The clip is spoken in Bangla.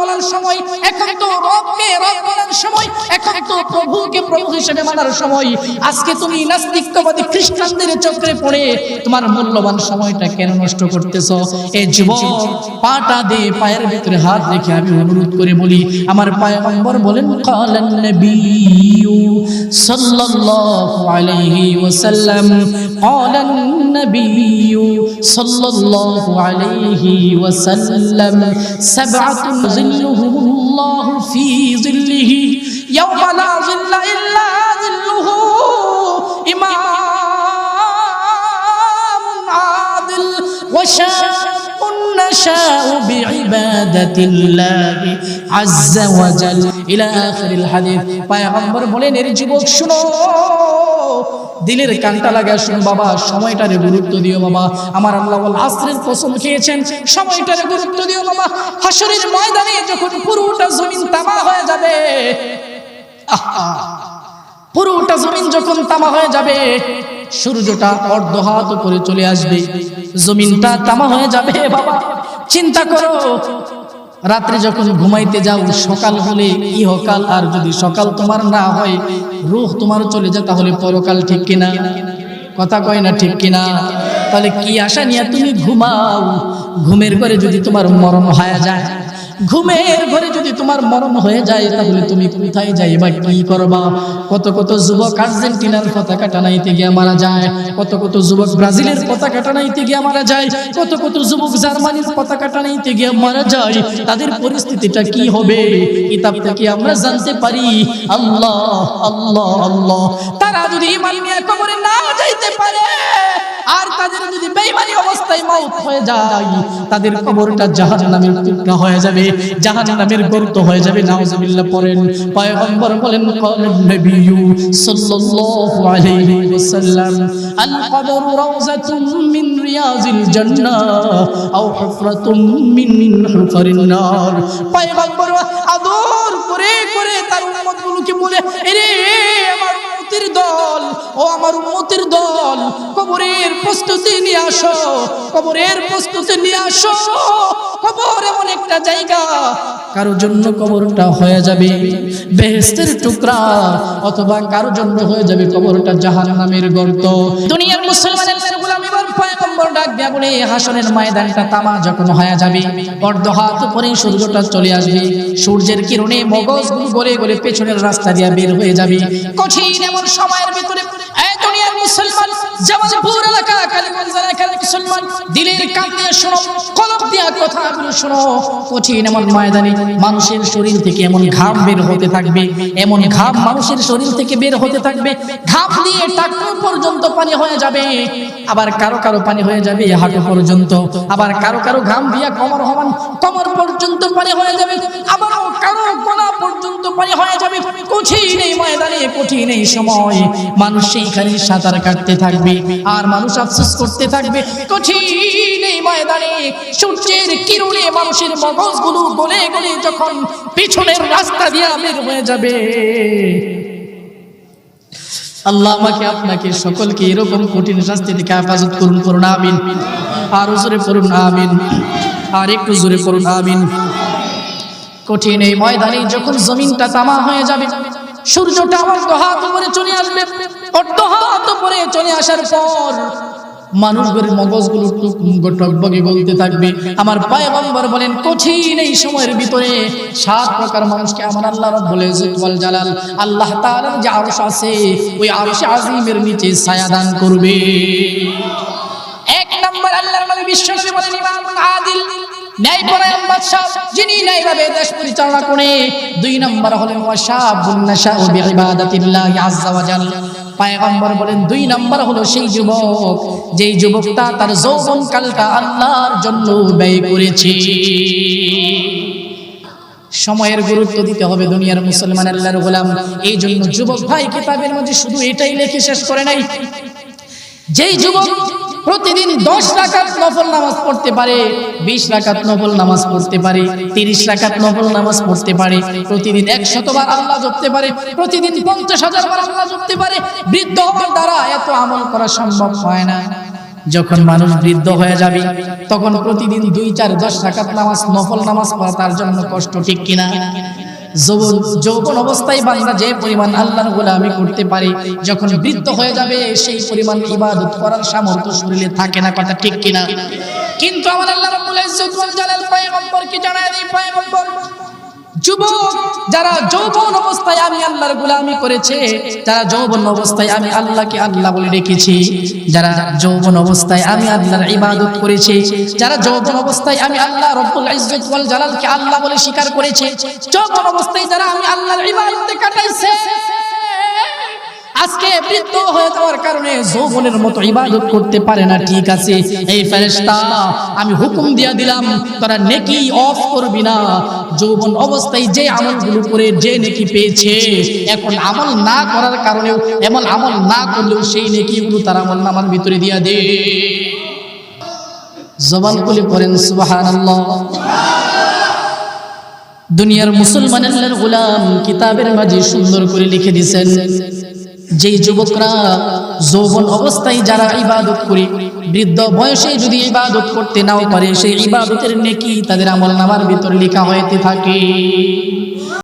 বলার সময়, এখন তো রবকে রব বলার সময়, এখন তো প্রভুকে প্রভু হিসেবে মানার সময়। আজকে তুমি নাস্তিকতাবাদী খ্রিস্টানদের চক্রে পড়ে, তোমার মূল্যবান সময়টা কেন নষ্ট করতেছো? এই যুবক, পাটা দিয়ে পায়ের ভিতরে হাত রেখে আমি অনুরোধ করে বলি, আমার পায়গম্বর বলেন, কালান নবিয়্যু সাল্লাল্লাহু আলাইহি ওয়াসাল্লাম, কালান নবিয়্যু সাল্লাল্লাহু আলাইহি ওয়াসাল্লাম, সাবআতুন يظلهم الله في ظله. يوم لا ظل إلا ظله. إمام عادل وشاهد نشاء بعبادة الله عز وجل إلى آخر الحديث পায়গম্বর বলেন এর যুবক শুনো দিলের কানটা লাগা শুন বাবা সময়টারে গুরুত্ব দিও বাবা আমার আল্লাহ বল আসরের কসম খেয়েছেন সময়টারে গুরুত্ব দিও বাবা হাসরের ময়দানে যখন পুরোটা জমিন তামা হয়ে যাবে আহা পুরোটা জমিন যখন তামা হয়ে যাবে সূর্যটা অর্ধ হাত উপরে চলে আসবে জমিনটা তামা হয়ে যাবে বাবা চিন্তা করো। রাত্রে যখন ঘুমাইতে যাও, সকাল হলে ইহকাল, আর যদি সকাল তোমার না হয়, রুহ তোমার চলে যায়, তাহলে পরকাল ঠিক কিনা? কথা কয় না ঠিক কিনা? তাহলে কি আশা নিয়ে তুমি ঘুমাও? ঘুমের পরে যদি তোমার মরণ হয়ে যায় ঘুমের ঘরে যদি তোমার মরণ হয়ে যায়, তাহলে তুমি কোথায় যাই যাইবা, কি করবা? কত কত যুবক আর্জেন্টিনার পতাকা টানাইতে গিয়ে মারা যায়, কত কত যুবক ব্রাজিলের পতাকা টানাইতে গিয়ে মারা যায়, কত কত যুবক জার্মানির পতাকা টানাইতে গিয়ে মারা যায়। তাদের পরিস্থিতিটা কি হবে? কিতাব থেকে আমরা জানতে পারি? আল্লাহ আল্লাহ আল্লাহ। তারা যদি ইমান নিয়ে কবরে না যাইতে পারে আর তাদের যদি বেইমানি অবস্থায় মৌত হয়ে যায়, তাদের কবরটা জাহান্নামের টুকরা হয়ে যাবে, জাহান্নামের গর্ত হয়ে যাবে। নাউজুবিল্লাহ পড়েন, পয়গম্বর বলেন, কলেন নবিয়ু সাল্লাল্লাহু আলাইহি ওয়াসাল্লাম, আল কবর রাউজাতুম মিন রিয়াজিল জান্নাহ আও হুফরাতুম মিন মিন হুফারিন নার। পয়গম্বর আদর করে করে তার উম্মতগুলোকে বলে, এরে, আমার ও আমার উন্মতির দল, কবরের প্রস্তুতি নিয়ে আসো, কবরের প্রস্তুতি নিয়ে আসো। কবর এমন একটা জায়গা কারও জন্য কবরটা হয়ে যাবে বেহেস্তের টুকরা, অথবা কারও জন্য হয়ে যাবে কবরটা জাহান্নামের গর্ত। দুনিয়ার মুসলমানের গোলামি ডাক বলে হাসনের ময়দানটা তামা যখন হয়ে যাবে সূর্যটা চলে আসবে। সূর্যের কিরণে গলে গলে পেছনের রাস্তা বের হয়ে যাবে। কঠিন এমন সময়ের ভিতরে ময়দানে মানুষের শরীর থেকে এমন ঘাম বের হতে থাকবে, এমন ঘাম মানুষের শরীর থেকে বের হতে থাকবে। ঘাম দিয়ে পর্যন্ত পানি হয়ে যাবে। আবার কারও কারও পানি হয়ে যাবে হাঁটু পর্যন্ত। আবার কারও কারও ঘাম দিয়া কমর হমান কমর পর্যন্ত পানি হয়ে যাবে। আবার কারও পর্যন্ত হয়ে যাবে। ময়দানে সময় মানুষ সেইখানে সাঁতার কাটতে থাকবে আর মানুষ আফসোস করতে থাকবে। কঠিন ময়দানে সূর্যের কিরণে মানুষের মগজগুলো গলে গলে যখন পিছনের রাস্তা দিয়ে বের হয়ে যাবে। আল্লাহ আমাকে আপনাকে সকলকে এরকম কঠিন শাস্তি থেকে হেফাজত করুন করুন আমিন। আর জোরে পড়ুন, আমিন। আর একটু জোরে পড়ুন, আমিন। কঠিন এই ময়দানে যখন জমিনটা তামা হয়ে যাবে, সূর্যটা আমার হাত উপরে চলে আসবে অর্ধ হাত উপরে চলে আসার পর মানুষগুলোর মগজগুলো টকবগে গলতে থাকবে। আমার পায়গম্বর বলেন, কঠিন এই সময়ের ভিতরে সাত প্রকার মানুষকে আমার আল্লাহ ওয়াল জালাল, আল্লাহ তাআলার যে আরশ আছে, ওই আরশে আজিমের নিচে ছায়া দান করবে। দুই নম্বর হলেন ওয়াশাবুন নাশাউ বিইবাদাতিল্লাহি আযজা ওয়া জাল। পায়গম্বর বলেন, দুই নম্বর হলো সেই যুবক, যেই যুবকটা তার যৌবন কালটা আল্লাহর জন্য ব্যয় করেছে। সময়ের গুরুত্ব দিতে হবে দুনিয়ার মুসলমান আল্লাহর গোলাম। এই জন্য যুবক ভাই কিতাবের মধ্যে শুধু এটাই লেখে শেষ করে নাই। যেই যুবক প্রতিদিন দশ রাকাত নফল নামাজ পড়তে পারে, বিশ রাকাত নফল নামাজ পড়তে পারে, তিরিশ রাকাত নফল নামাজ পড়তে পারে, প্রতিদিন একশতবার আল্লাহ জপতে পারে, প্রতিদিন পঞ্চাশ হাজার বার আল্লাহ জপতে পারে, বৃদ্ধ হওয়ার দ্বারা এত আমল করা সম্ভব হয় না। যখন মানুষ বৃদ্ধ হয়ে যাবে, তখন প্রতিদিন দুই, চার, দশ রাকাত নামাজ, নফল নামাজ পড়া তার জন্য কষ্ট ঠিক কিনা? যৌবন যৌবন অবস্থায় বান্দা যে পরিমাণ আল্লাহর গোলামি করতে পারে, যখন বৃদ্ধ হয়ে যাবে, সেই পরিমাণ ইবাদত করার সামর্থ্য শরীরে থাকে না, কথা ঠিক কিনা? কিন্তু আমার আল্লাহ রাব্বুল পয়গম্বরকে জানায় পায়ে পয়গম্বর যুবক, যারা যৌবন অবস্থায় আমি আল্লাহর গোলামি করেছে, যারা যৌবন অবস্থায় আমি আল্লাহকে আল্লাহ বলে রেখেছি যারা যৌবন অবস্থায় আমি আল্লাহর ইবাদত করেছি, যারা যৌবন অবস্থায় আমি আল্লাহ রব্বুল ইজ্জত ওয়াল জালালকে আল্লাহ বলে স্বীকার করেছে, যৌবন অবস্থায় যারা আমি আল্লাহর ইবাদতে কাটাইছে আজকে বৃদ্ধ হয়ে যাওয়ার কারণে যৌবনের মতো ইবাদত করতে পারে না, ঠিক আছে? এই ফেরেশতা, আমি হুকুম দিয়া দিলাম, তোরা নেকি অফ করবি না। যৌবন অবস্থায় যে আমলগুলো করে যে নেকি পেয়েছে, এখন আমল না করার কারণেও, এমন আমল না করলেও সেই নেকিগুলো তার আমল নামার ভিতরে দিয়া দে। জবান খুলে পড়েন, সুবহানাল্লাহ। দুনিয়ার মুসলমান আল্লাহর গোলাম কিতাবের মাঝে সুন্দর করে লিখে দিয়েছেন যেই যুবকরা যৌবন অবস্থায় যারা ইবাদত করে, বৃদ্ধ বয়সে যদি ইবাদত করতে নাও পারে, সেই ইবাদতের নেকি তাদের আমল নামার ভিতর লেখা হইতে থাকে।